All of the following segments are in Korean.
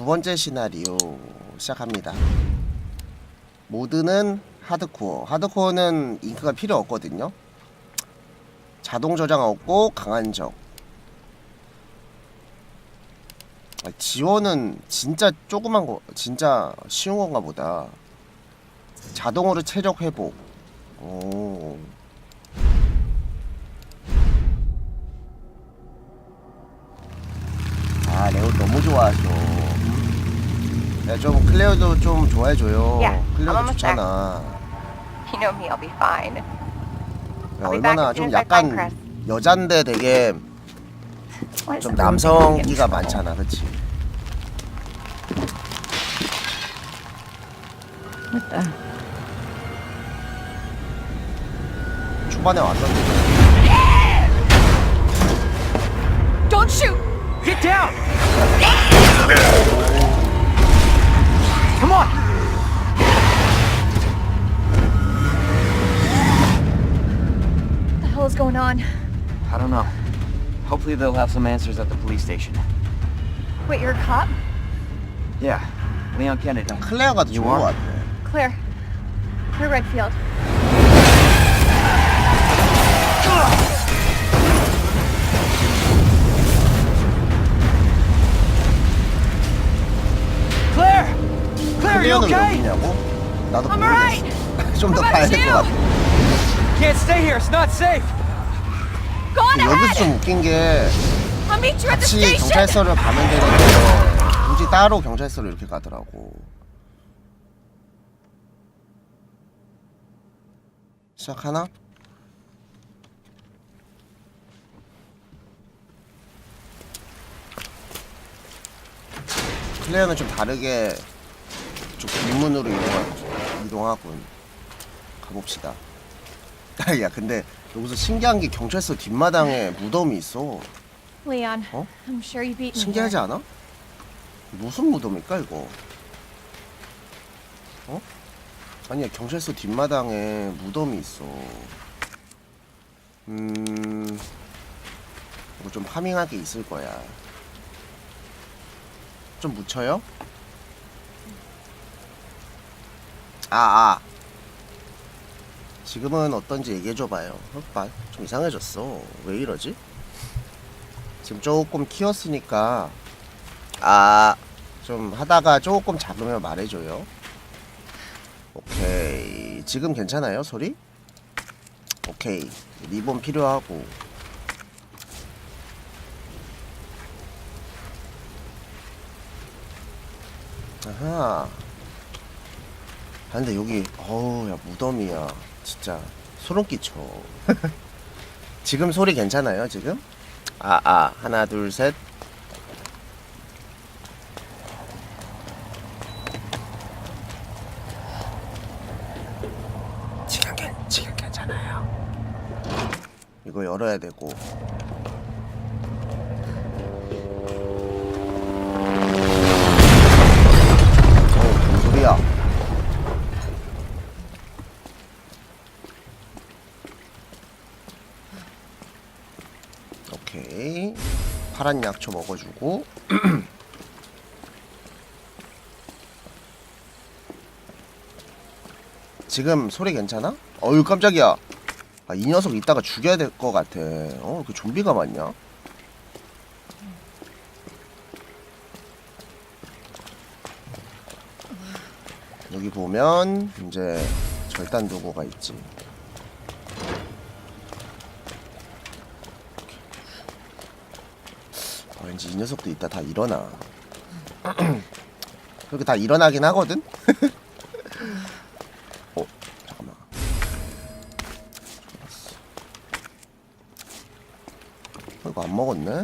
두 번째 시나리오 시작합니다. 모드는 하드코어. 하드코어는 잉크가 필요 없거든요. 자동 저장 없고 강한 적. 아, 지원은 진짜 조그만 거, 진짜 쉬운 건가 보다. 자동으로 체력 회복. 오. 아, 레오 너무 좋아하죠. 야, 좀 클레어도 좀 좋아해줘요. Yeah, I'm 클레어도 almost. 좋잖아. You know me, I'll be fine. 야, I'll be back 얼마나 as 좀 soon as I find 약간 Chris. 여잔데 되게 Why is 좀 everyone getting 남성기가 in trouble? 많잖아, 그치? What the? 초반에 왔던데. Don't shoot! Get down! What the hell is going on? I don't know. Hopefully they'll have some answers at the police station. Wait, you're a cop? Yeah, Leon Kennedy. 클레어가 더 You 좋은 are? 것 같아. Claire. Claire Redfield. Claire! Claire, are you 클레어는 왜 okay? 없냐고? 나도 I'm alright! 좀 더 How 봐야 about 될 것 you? 같아. Can't stay here, it's not safe! 여기서! 좀 웃긴 게 같이! 경찰서를 가면 되는데 굳이 따로 경찰서를 이렇게 가더라고. 시작하나? 클레어는 좀 다르게 좀 뒷문으로 이동하, 이동하군. 가봅시다. 야 근데 여기서 신기한 게 경찰서 뒷마당에 무덤이 있어. Leon, 어? I'm sure you beat me. 신기하지 here. 않아? 무슨 무덤일까 이거? 어? 아니야 경찰서 뒷마당에 무덤이 있어. 음, 이거 좀 파밍할 게 있을 거야. 좀 묻혀요? 아, 아. 지금은 어떤지 얘기해줘봐요. 흑발. 좀 이상해졌어. 왜 이러지? 지금 조금 키웠으니까 아 좀 하다가 조금 잡으면 말해줘요 오케이 지금 괜찮아요 소리? 오케이 리본 필요하고 아하 아 근데 여기 어우 야 무덤이야 진짜 소름 끼쳐 지금 소리 괜찮아요 지금? 아, 아, 하나, 둘, 셋. 지금 괜, 지금 괜찮아요. 이거 열어야 되고. 파란 약초 먹어주고. 지금 소리 괜찮아? 어유 깜짝이야. 아, 이 녀석 이따가 죽여야 될 것 같아. 어, 그 좀비가 많냐? 여기 보면 이제 절단 도구가 있지. 왠지 이 녀석도 이따 다 일어나. 그렇게 다 일어나긴 하거든? 어, 잠깐만. 어, 이거 안 먹었네?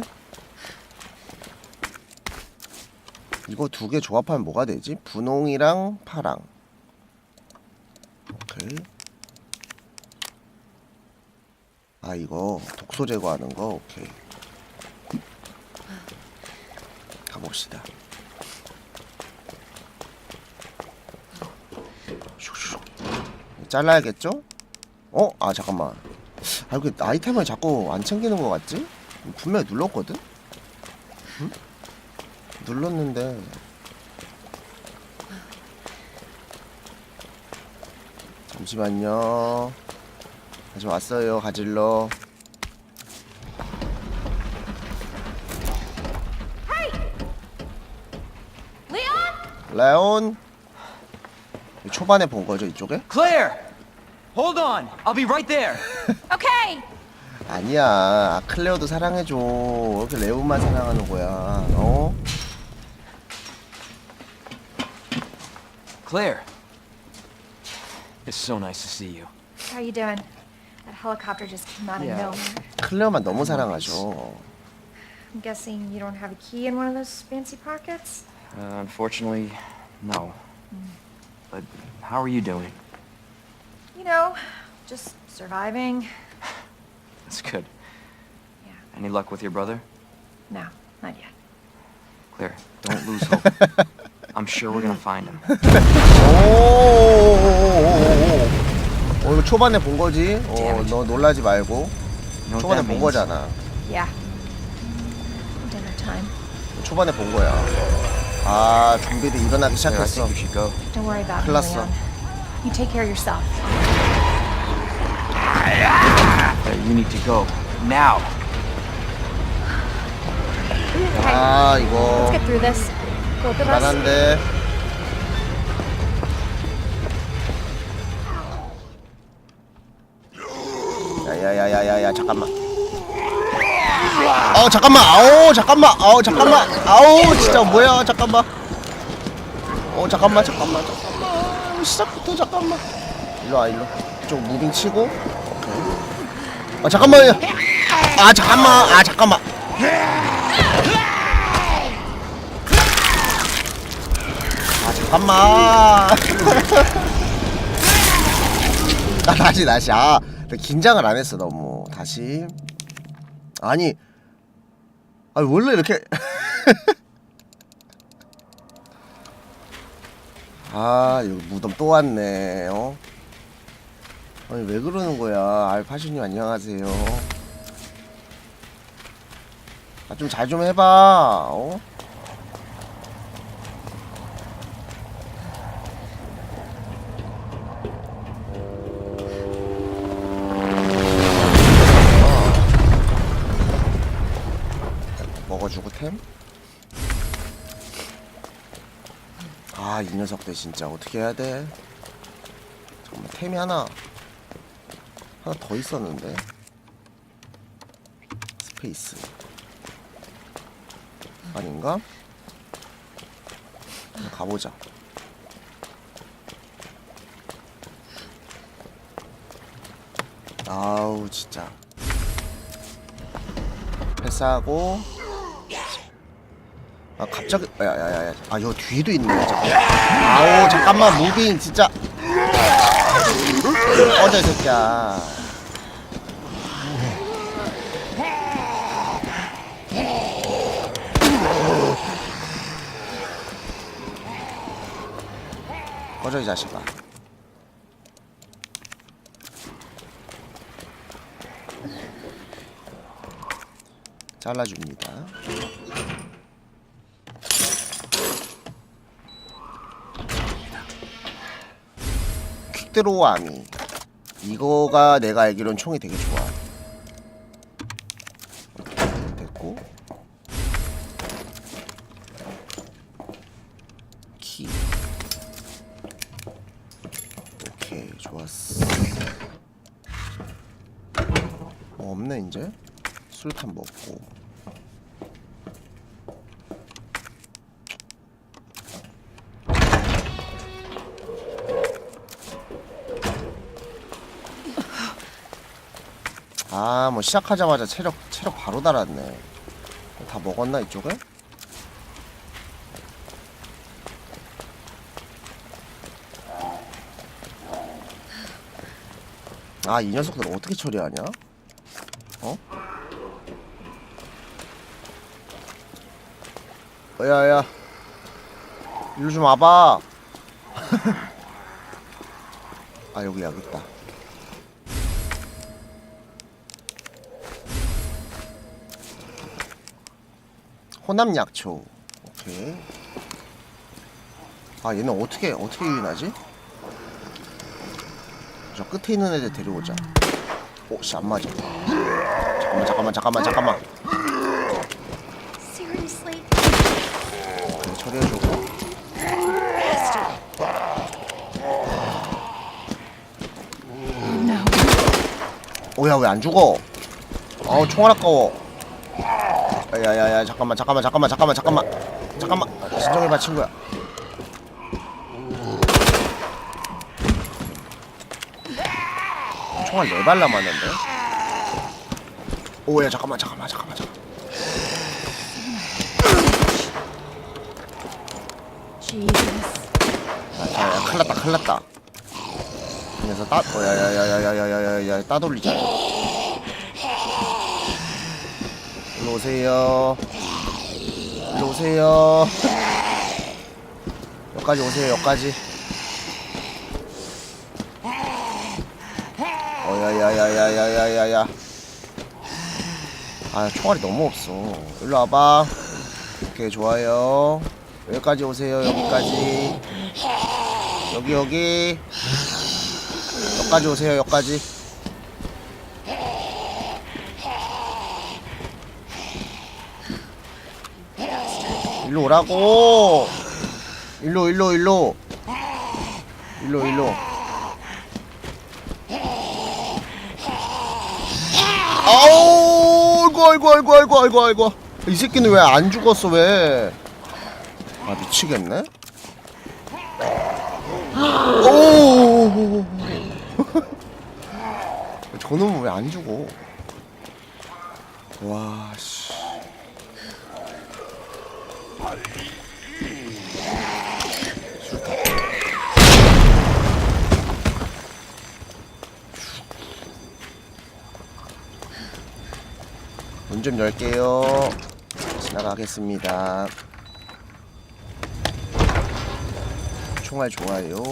이거 두 개 조합하면 뭐가 되지? 분홍이랑 파랑. 오케이. 아, 이거 독소 제거하는 거? 오케이. 가봅시다. 슉슉. 잘라야겠죠? 어? 아 잠깐만. 아 이게 아이템을 자꾸 안 챙기는 것 같지? 분명히 눌렀거든? 응? 눌렀는데 잠시만요 다시 왔어요 가질러 레온. 초반에 본 거죠, 이쪽에? Claire! Hold on! I'll be right there! Okay. 아니야. 아, 클레어도 사랑해줘. 왜 이렇게 레온만 사랑하는 거야? 어? Claire! It's so nice to see you. How you doing? That helicopter just came out of Yeah. nowhere. 클레어만 너무 사랑하죠. I'm guessing you don't have a key in one of those fancy pockets? Uh, unfortunately, no. But how are you doing? You know, just surviving. That's good. Yeah. Any luck with your brother? No, not yet. Claire, don't lose hope. I'm sure we're gonna find him. 오. 어, 이거 초반에 본 거지? 어, 너 놀라지 말고. You know what 초반에 that 본 means? 거잖아. Yeah. Dinner time. 초반에 본 거야. 아, 좀비들 일어나기 시작했어. Don't worry about 큰일 me, 났어. Leon. You take care of yourself. You need to go. Now! Okay, 아, let's 이거 get through this. Both of us. 만한데. 야야야야야야 잠깐만. 어 잠깐만. 아우 잠깐만. 아우 잠깐만. 아우 진짜 뭐야 잠깐만. 어 잠깐만 잠깐만 잠깐만. 시작부터 잠깐만. 일로 와 일로. 좀 무빙 치고. 오케이. 아 잠깐만요. 아 잠깐만. 아 잠깐만. 아 잠깐만 아 다시 다시 아 긴장을 안 했어 너무 다시 아니 아니 원래 이렇게. 아 여기 무덤 또 왔네 어? 아니 왜 그러는 거야? 알파슈님 안녕하세요. 아 좀 잘좀 해봐 어 녀석들 진짜 어떻게 해야 돼? 잠깐만, 템이 하나, 하나 더 있었는데. 스페이스. 아닌가? 가보자. 아우, 진짜. 패스하고 아 갑자기 야야야야. 아 이거 뒤에도 있네 잠깐 아우 잠깐만 무빙 진짜. 꺼져 이 새끼야. 꺼져 이 자식아. 잘라줍니다 퀵드로우 아미 이거가 내가 알기론 총이 되게 좋아. 됐고. 키. 오케이 좋았어. 뭐 없네 이제? 술탄 먹고 아, 뭐 시작하자마자 체력 체력 바로 달았네. 다 먹었나 이쪽에? 아, 이 녀석들 어떻게 처리하냐? 어? 어, 야, 야. 일로 좀 와봐. 아, 여기 여기 있다. 호남 약초. 오케이. 아 얘는 어떻게 어떻게 유인하지? 저 끝에 있는 애들 데려오자. 오씨 안 맞아. 잠깐만 잠깐만 잠깐만 잠깐만. 그래, 처리해주고. 오야 왜 안 죽어? 아우 총알 아까워. 야야야 잠깐만 잠깐만 잠깐만 잠깐만 잠깐만 잠깐만 진정해봐 친구야 총알 네발 남았는데? 오야 잠깐만 잠깐만 잠깐만 잠깐만 아야 큰일났다 큰일났다 그래서 따 야야야야야야야 따돌리자 일로 오세요. 일로 오세요. 여기까지 오세요, 여기까지. 어, 야, 야, 야, 야, 야, 야, 야, 야. 아, 총알이 너무 없어. 일로 와봐. 오케이, 좋아요. 여기까지 오세요, 여기까지. 여기 여기 여기까지 오세요 여기까지 일로 오라고. 일로 일로 일로. 일로 일로. 아우 아이고 아이고 아이고 아이고 아이고 아이고. 이 새끼는 왜 안 죽었어 왜 아 미치겠네. 오. 저놈은 왜 안 죽어? 와씨 좀 열게요 지나가겠습니다 총알 좋아요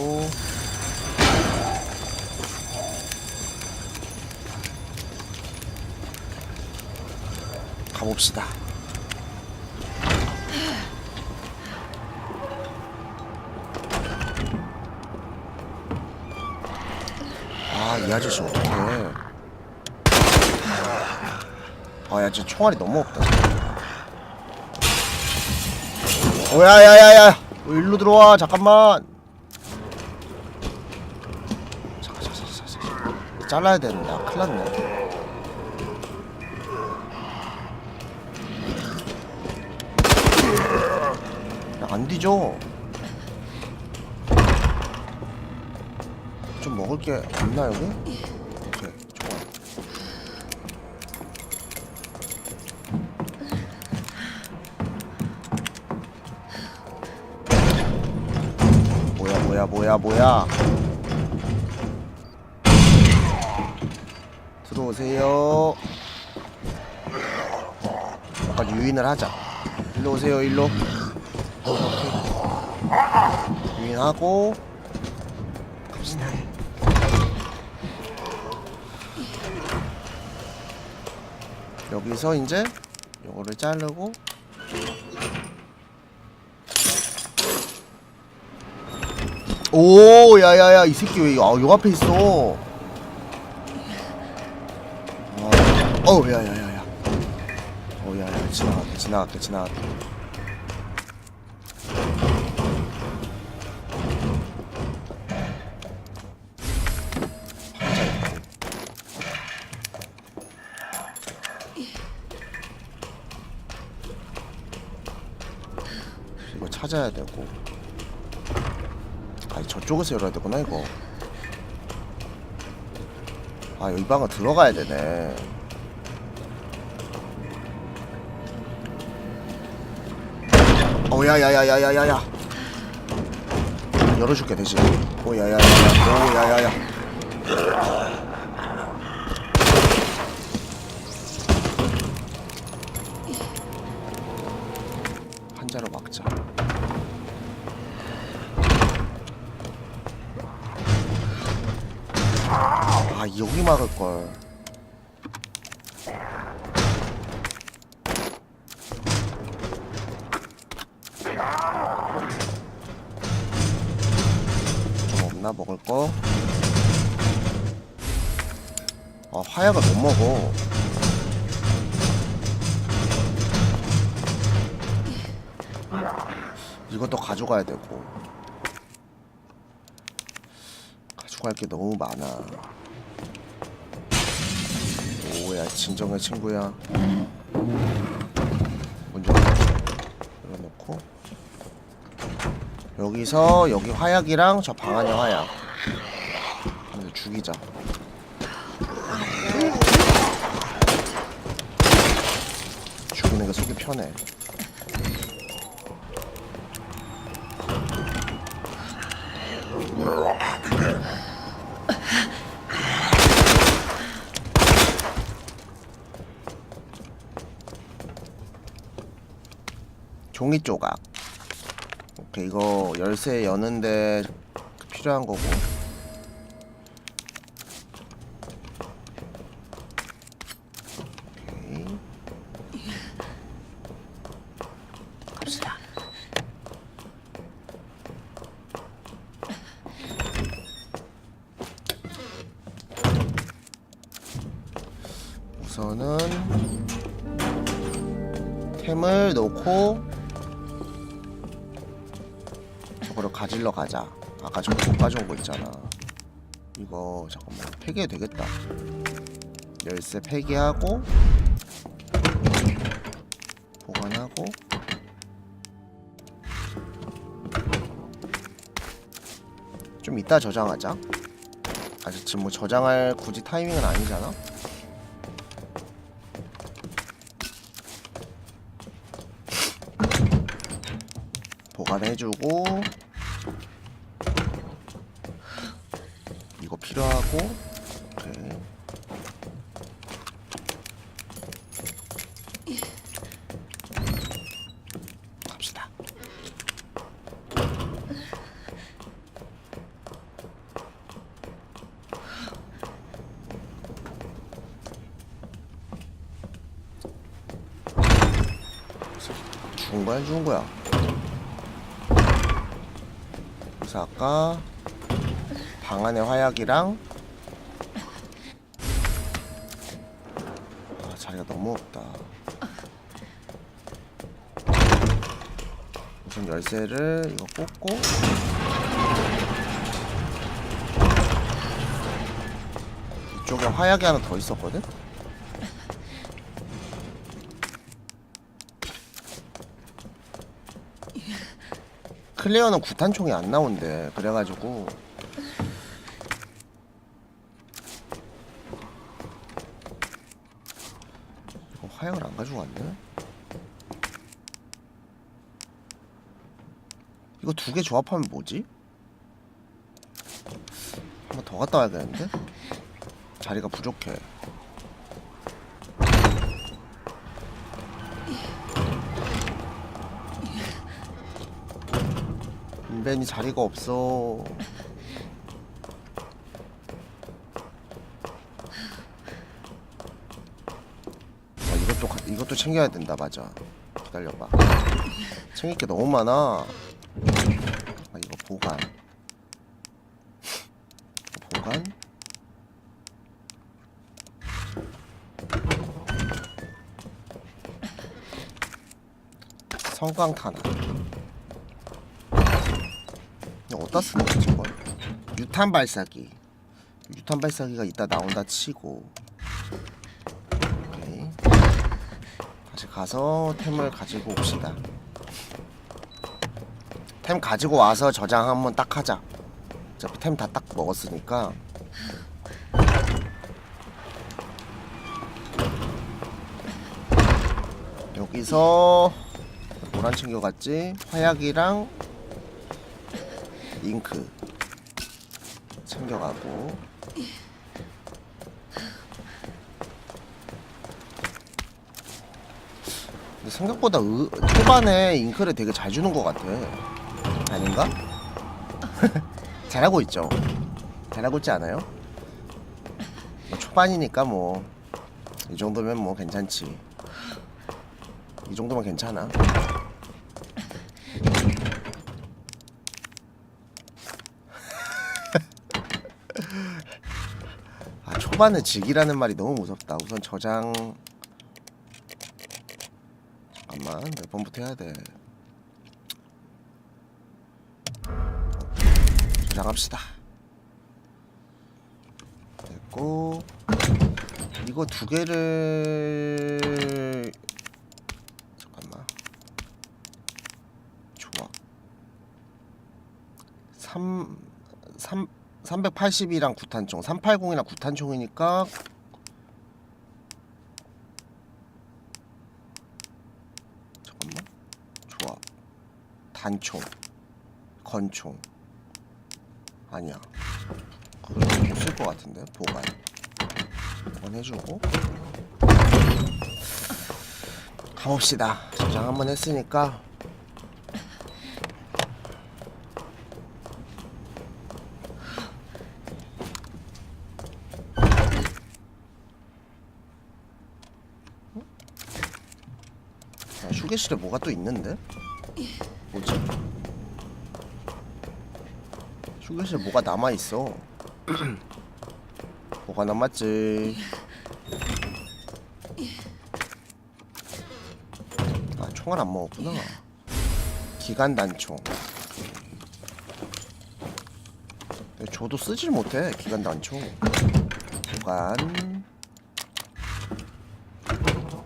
가봅시다. 아, 이 아저씨 어떡해. 아, 야, 진짜 총알이 너무 없다. 오, 야, 야, 야, 야. 어, 일로 들어와. 잠깐만. 잠깐, 잠깐, 잠깐. 잘라야 되는데. 아, 큰일 났네. 야, 안 뒤져. 좀 먹을 게 없나 여기? 야 뭐야. 들어오세요. 약간 유인을 하자. 일로 오세요 일로. 오케이. 유인하고 갑시다. 여기서 이제 요거를 자르고 오 야야야 이 새끼 왜 아, 요 앞에 있어. 와, 어우 야야야야. 어 야야 지나갈게 지나갈게 지나갈게. 이거 찾아야 되 저쪽에서 열어야 되구나 이거 아 여기 방은 들어가야 되네 어 야야야야야야야 열어줄게 대신 오 야야야야 오 야야야 한자로 막자 아 여기 막을 걸. 좀 없나 먹을 거? 아 화약을 못 먹어 이것도 가져가야 되고 가져갈 게 너무 많아 오 야 진정해 친구야. 먼저 열어놓고. 여기서 여기 화약이랑 저 방 안에 화약. 근데 죽이자. 죽이는 게 속이 편해 종이 조각. 오케이 이거 열쇠 여는데 필요한 거고. 오케이 갑시다. 우선은 템을 놓고 가질러 가자. 아까 저거 못 가져온 거 있잖아. 이거 잠깐만 폐기해도 되겠다. 열쇠 폐기하고 보관하고 좀 이따 저장하자. 아직 지금 뭐 저장할 굳이 타이밍은 아니잖아. 보관해주고 이거 필요 하고. 오케이 갑시다. 죽은 거야 안 죽은 거야? 그래서 아까 방 안에 화약이랑 너무 없다. 우선 열쇠를 이거 꽂고. 이쪽에 화약이 하나 더 있었거든? 클레어는 구탄총이 안 나온대. 그래가지고 이거 화약을 안 가지고 왔네 이거 두 개 조합하면 뭐지? 한 번 더 갔다 와야겠는데? 자리가 부족해 인벤이 자리가 없어. 아, 이것도 챙겨야 된다 맞아. 기다려봐. 챙길 게 너무 많아. 아, 이거 보관. 보관. 성광탄환. 이거 어디다 쓰는 거지 이걸? 유탄 발사기 유탄 발사기가 이따 나온다 치고 가서 템을 가지고 옵시다. 템 가지고 와서 저장 한번 딱 하자. 어차피 템 다 딱 먹었으니까. 여기서 뭘안 챙겨갔지? 화약이랑 잉크 챙겨가고 근데 생각보다 으, 초반에 잉크를 되게 잘 주는 것 같아 아닌가? 잘하고 있죠 잘하고 있지 않아요? 뭐 초반이니까 뭐 이 정도면 뭐 괜찮지 이 정도면 괜찮아 아 초, 초반에 직이라는 말이 너무 무섭다. 우선 저장 잠깐만 몇 번부터 해야 돼. 저장합시다. 됐고 이거 두 개를 잠깐만 좋아 3 3 380이랑 구탄총 380이랑 구탄총이니까 잠깐만 좋아 단총. 건총. 아니야. 그걸 못쓸것 같은데? 보관. 보관 해주고. 가봅시다. 저장 한번 했으니까. 야, 휴게실에 뭐가 또 있는데? 뭐지? 휴게실에 뭐가 남아있어? 뭐가 남았지? 아 총알 안 먹었구나. 기관 단총. 저도 쓰질 못해 기관 단총. 보관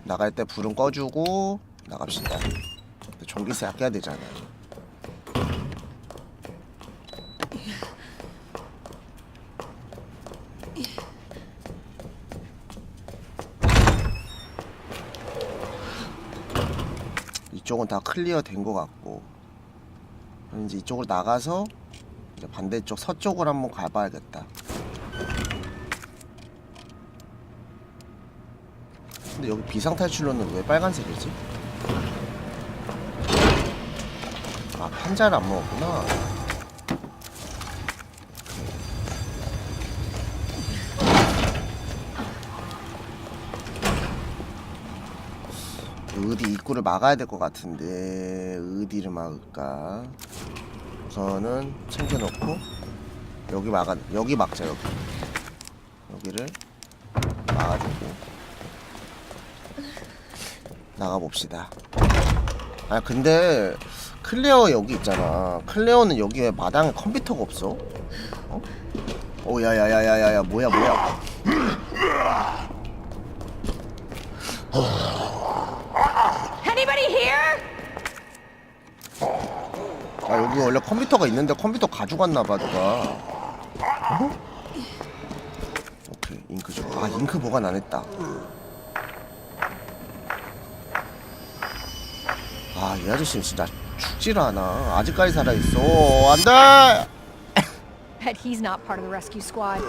나갈 때 불은 꺼주고 나갑시다 전기세 아껴야 되잖아 이쪽은 다 클리어 된 것 같고 그럼 이제 이쪽으로 나가서 이제 반대쪽 서쪽으로 한번 가봐야겠다. 근데 여기 비상 탈출로는 왜 빨간색이지? 아 판자를 안 먹었구나. 어디 입구를 막아야 될 것 같은데 어디를 막을까? 우선은 챙겨놓고 여기 막아 여기 막자 여기 여기를 막아주고 나가 봅시다. 아 근데 클레어 여기 있잖아. 클레어는 여기 왜 마당에 컴퓨터가 없어? 어? 오 야야야야야야 뭐야 뭐야? Anybody here? 아 여기 원래 컴퓨터가 있는데 컴퓨터 가져갔나 봐 누가. 어? 오케이 잉크 좀. 아 잉크 보관 안 했다. 아, 이 아저씨는 진짜 죽질 않아. 아직까지 살아 있어. 안 돼. Bet he's not part of the rescue squad.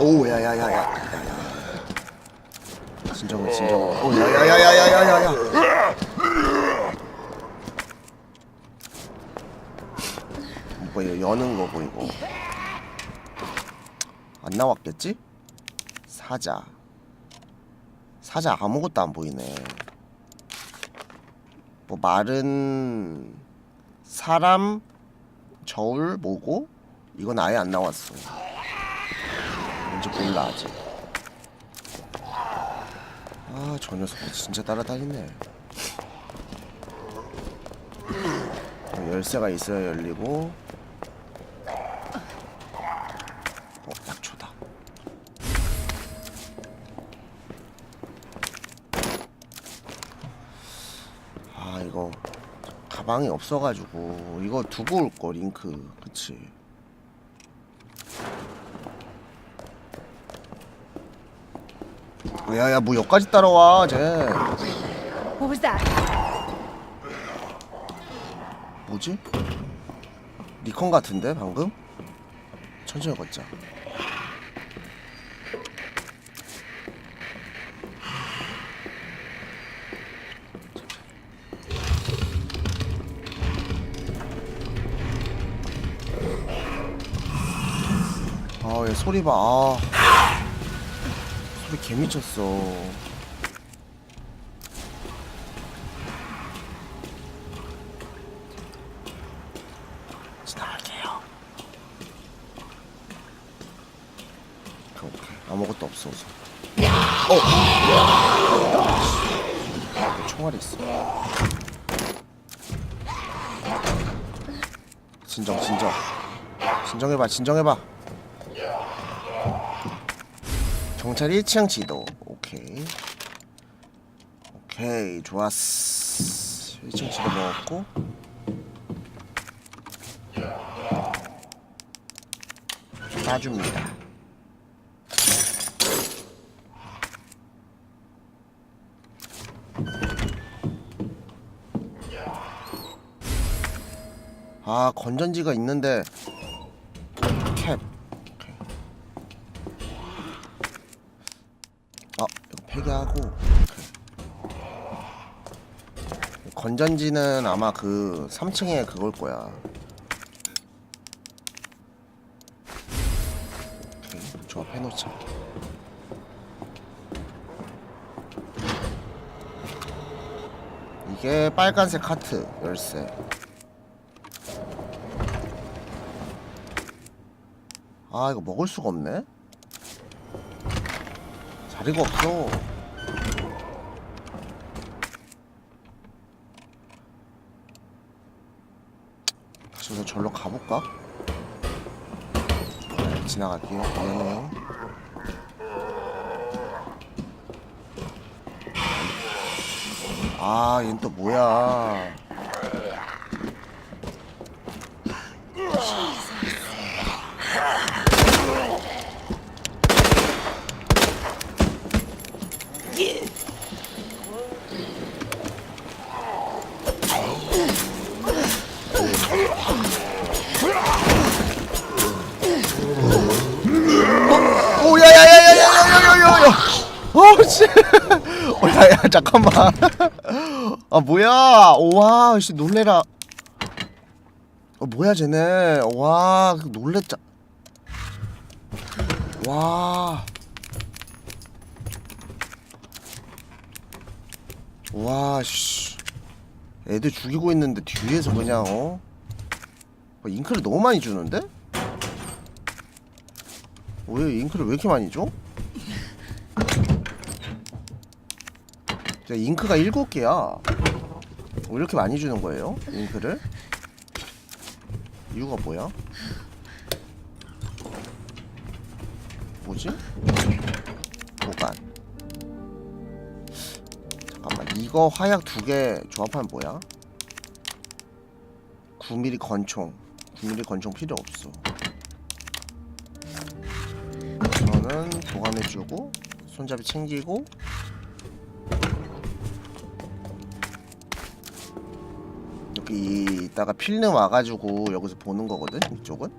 오, 야야야야. 진정해, 진정해. 오, 야야야야야야야. 뭐야, 여는 거 보이고. 안 나왔겠지? 사자. 사자 아무것도 안 보이네. 뭐 마른 사람 저울 뭐고? 이건 아예 안 나왔어. 뭔지 몰라 아직. 아 저 녀석 진짜 따라다니네. 어, 열쇠가 있어야 열리고. 어 약초다. 아 이거 가방이 없어가지고 이거 두고 올 거 링크 그치. 야야 뭐 여기까지 따라와 쟤 What was that? 뭐지? 니콘 같은데 방금? 천천히 걷자 소리 봐 아. 소리 개 미쳤어 지나갈게요 오케이, 오케이. 아무것도 없어 어. 총알이 있어. 진정, 진정. 진정해봐, 진정해봐. 경찰 1층 지도. 오케이. 오케이, 좋았어. 1층 지도 먹었고. 쏴줍니다. 아 건전지가 있는데 캡 오케이. 아 폐기하고 오케이. 건전지는 아마 그 3층에 그걸 거야. 조합해놓자. 이게 빨간색 카트 열쇠. 아 이거 먹을 수가 없네? 자리가 없어 우선 절로 가볼까? 네, 지나갈게요. 미안해요 아 얘는 또 뭐야 어, 씨. 어, 야, 야, 잠깐만. 아, 뭐야. 와, 씨, 놀래라. 어, 뭐야, 쟤네. 와, 놀랬자. 와. 와, 씨. 애들 죽이고 있는데 뒤에서 그냥, 어? 어, 잉크를 너무 많이 주는데? 왜 잉크를 왜 이렇게 많이 줘? 자, 잉크가 일곱 개야. 왜 이렇게 많이 주는 거예요? 잉크를? 이유가 뭐야? 뭐지? 보관. 잠깐만, 이거 화약 두 개 조합하면 뭐야? 9mm 권총. 9mm 권총 필요 없어. 저는 보관해주고 손잡이 챙기고 여기 이따가 필름 와가지고 여기서 보는 거거든 이쪽은.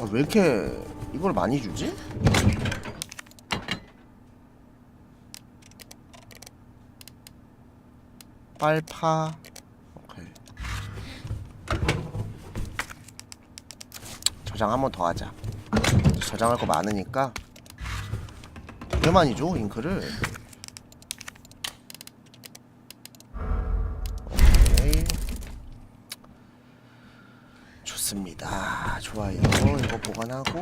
아, 왜 이렇게 이걸 많이 주지? 빨파. 오케이. 저장 한 번 더 하자. 저장할 거 많으니까. 되게 많이 줘 잉크를 좋습니다. 좋아요. 이거 보관하고